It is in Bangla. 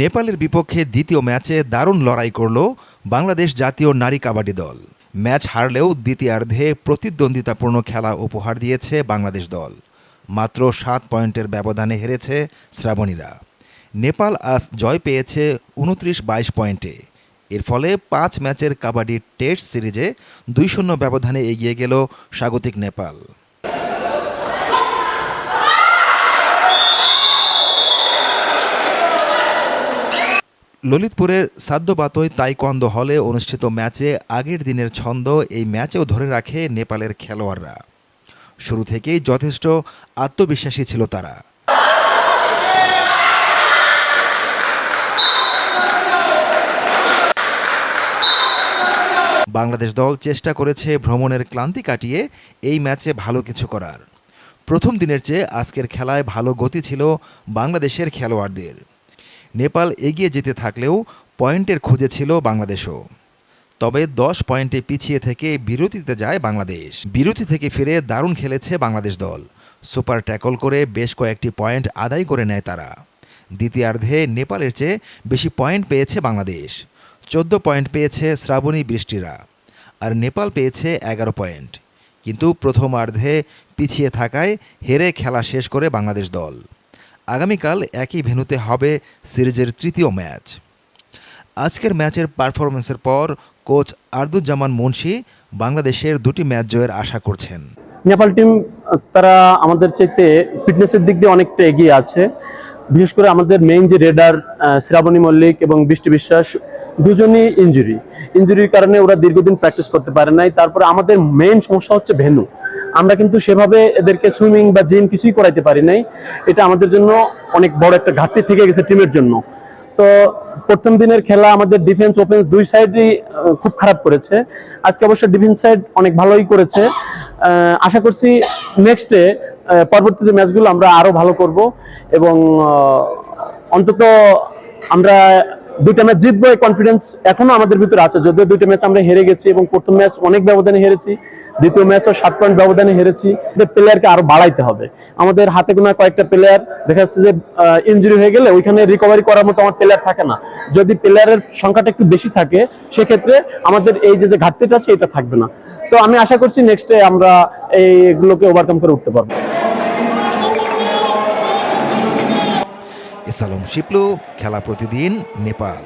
নেপালের বিপক্ষে দ্বিতীয় ম্যাচে দারুণ লড়াই করল বাংলাদেশ জাতীয় নারী কাবাডি দল। ম্যাচ হারলেও দ্বিতীয়ার্ধে প্রতিদ্বন্দ্বিতাপূর্ণ খেলা উপহার দিয়েছে বাংলাদেশ দল। মাত্র সাত পয়েন্টের ব্যবধানে হেরেছে শ্রাবণীরা। নেপাল আজ জয় পেয়েছে উনত্রিশ বাইশ পয়েন্টে। এর ফলে পাঁচ ম্যাচের কাবাডি টেস্ট সিরিজে দুই শূন্য ব্যবধানে এগিয়ে গেল স্বাগতিক নেপাল। ললিতপুরের সাদ্যবাতই তাইকন্দ হলে অনুষ্ঠিত ম্যাচে আগের দিনের ছন্দ এই ম্যাচেও ধরে রাখে নেপালের খেলোয়াড়রা। শুরু থেকেই যথেষ্ট আত্মবিশ্বাসী ছিল তারা। বাংলাদেশ দল চেষ্টা করেছে ভ্রমণের ক্লান্তি কাটিয়ে এই ম্যাচে ভালো কিছু করার। প্রথম দিনের চেয়ে আজকের খেলায় ভালো গতি ছিল বাংলাদেশের খেলোয়াড়দের। নেপাল এগিয়ে যেতে থাকলেও পয়েন্টের খুঁজে ছিল বাংলাদেশও। তবে দশ পয়েন্টে পিছিয়ে থেকে বিরতিতে যায় বাংলাদেশ। বিরতি থেকে ফিরে দারুণ খেলেছে বাংলাদেশ দল। সুপার ট্যাকল করে বেশ কয়েকটি পয়েন্ট আদায় করে নেয় তারা। দ্বিতীয়ার্ধে নেপালের চেয়ে বেশি পয়েন্ট পেয়েছে বাংলাদেশ। চোদ্দ পয়েন্ট পেয়েছে শ্রাবণী বৃষ্টিরা। আর নেপাল পেয়েছে এগারো পয়েন্ট। কিন্তু প্রথমার্ধে পিছিয়ে থাকায় হেরে খেলা শেষ করে বাংলাদেশ দল। আগামীকাল একই ভেন্যুতে হবে সিরিজের তৃতীয় ম্যাচ। আজকের ম্যাচের পারফরমেন্সের পর কোচ আর্দুজ্জামান মুন্সি বাংলাদেশের দুটি ম্যাচ জয়ের আশা করছেন। নেপাল টিম, তারা আমাদের চাইতে ফিটনেসের দিক দিয়ে অনেকটা এগিয়ে আছে। বিশেষ করে আমাদের মেইন যে রেডার শ্রাবণী মল্লিক এবং বৃষ্টি বিশ্বাস, দুজনই ইঞ্জুরি ইঞ্জুরির কারণে ওরা দীর্ঘদিন প্র্যাকটিস করতে পারে নাই। তারপরে আমাদের মেইন সমস্যা হচ্ছে ভেনু আমরা কিন্তু সেভাবে এদেরকে সুইমিং বা জিম কিছুই করাইতে পারি নাই। এটা আমাদের জন্য অনেক বড় একটা ঘাটতি থেকে গেছে টিমের জন্য। তো প্রথম দিনের খেলা আমাদের ডিফেন্স ওপেন্স দুই সাইডই খুব খারাপ করেছে। আজকে অবশ্য ডিফেন্স সাইড অনেক ভালোই করেছে। আশা করছি নেক্সটে পরবর্তী যে ম্যাচগুলো আমরা আরও ভালো করব এবং অন্তত আমরা দুইটা ম্যাচ জিতবো এই কনফিডেন্স এখনও আমাদের ভিতরে আছে। যদিও দুইটা ম্যাচ আমরা হেরে গেছি এবং প্রথম ম্যাচ অনেক ব্যবধানে হেরেছি, দ্বিতীয় ম্যাচও সাত পয়েন্ট ব্যবধানে হেরেছি। প্লেয়ারকে আরও বাড়াইতে হবে। আমাদের হাতে গোনা কয়েকটা প্লেয়ার দেখা যাচ্ছে যে ইঞ্জুরি হয়ে গেলে ওইখানে রিকভারি করার মতো আমার প্লেয়ার থাকে না। যদি প্লেয়ারের সংখ্যাটা একটু বেশি থাকে, সেক্ষেত্রে আমাদের এই যে যে ঘাটতিটা আছে, এটা থাকবে না। তো আমি আশা করছি নেক্সটে আমরা এইগুলোকে ওভারকাম করে উঠতে পারব। ইসালম শিপলু খেলা প্রতিদিন নেপাল।